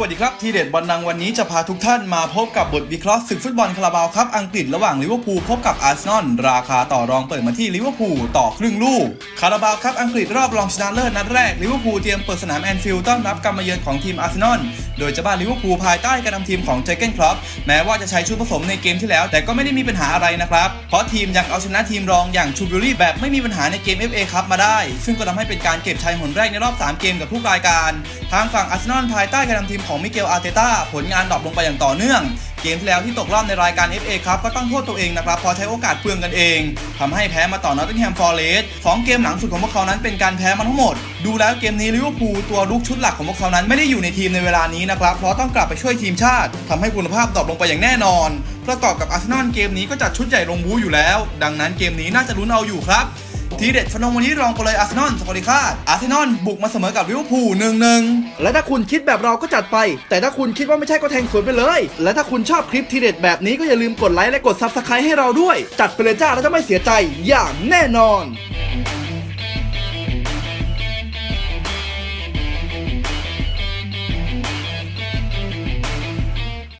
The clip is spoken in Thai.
วัสดีครับ ทีเด็ดบอลดังวันนี้จะพาทุกท่านมาพบกับบทวิเคราะห์ศึกฟุตบอลคาราบาวครับอังกฤษระหว่างลิเวอร์พูลพบกับอาร์เซนอลราคาต่อรองเปิดมาที่ลิเวอร์พูลต่อครึ่งลูกคาราบาวครับอังกฤษรอบรองชนะเลิศนัดแรกลิเวอร์พูลเตรียมเปิดสนามแอนฟิลด์ต้อนรับการมาเยือนของทีมอาร์เซนอลโดยเจะบ้านลิเวอร์พูลภายใต้การนำทีมของเจเกนครอปแม้ว่าจะใช้ชุดผสมในเกมที่แล้ว แต่ก็ไม่ได้มีปัญหาอะไรนะครับเพราะทีมยังเอาชนะทีมรองอย่างชูบิลลี่แบบไม่มีปัญหาในเกม FA ครับมาได้ ซึ่งก็ทำให้เป็นการเก็บชัยหนแรกในรอบสามเกมกับทุกรายการ ทางฝั่งอาร์เซนอลภายใต้การนำทีมของมิเกลอาร์เตต้าผลงานดรอปลงไปอย่างต่อเนื่อง เกมที่แล้วที่ตกรอบในรายการ FA ครับก็ต้องโทษตัวเองนะครับพอใช้โอกาสเปลืองกันเองทำให้แพ้มาต่อนอตติงแฮมฟอร์เรสสองเกมหลังสุดของพวกเขานั้นเป็นการแพ้มาทั้งหมด ดูแล้วเกมนี้ลิเวอร์พูลตัวลุกชุดหลักของพวกเขานั้นไม่ได้อยู่ในทีมในเวลานี้นะครับเพราะต้องกลับไปช่วยทีมชาติทำให้คุณภาพดรอปลงไปอย่างแน่นอน ประกอบกับอาร์เซนอลเกมนี้ก็จัดชุดใหญ่ลงบู๊อยู่แล้ว ดังนั้นเกมนี้น่าจะลุ้นเอาอยู่ครับ ทีเด็ดฟนงวันนี้รองไปเลยอาร์เซนอลสวัสดีค่ะอาร์เซนอลบุกมาเสมอกับลิเวอร์พูลหนึ่งหนึ่งและถ้าคุณคิดแบบเราก็จัดไป แต่ถ้าคุณคิดว่าไม่ใช่ก็แทงสวนไปเลย และถ้าคุณชอบคลิปทีเด็ดแบบนี้ก็อย่าลืมกดไลค์และกดซับสไครต์ให้เราด้วย จัดไปเลยจ้าแล้วจะไม่เสียใจอย่างแน่นอน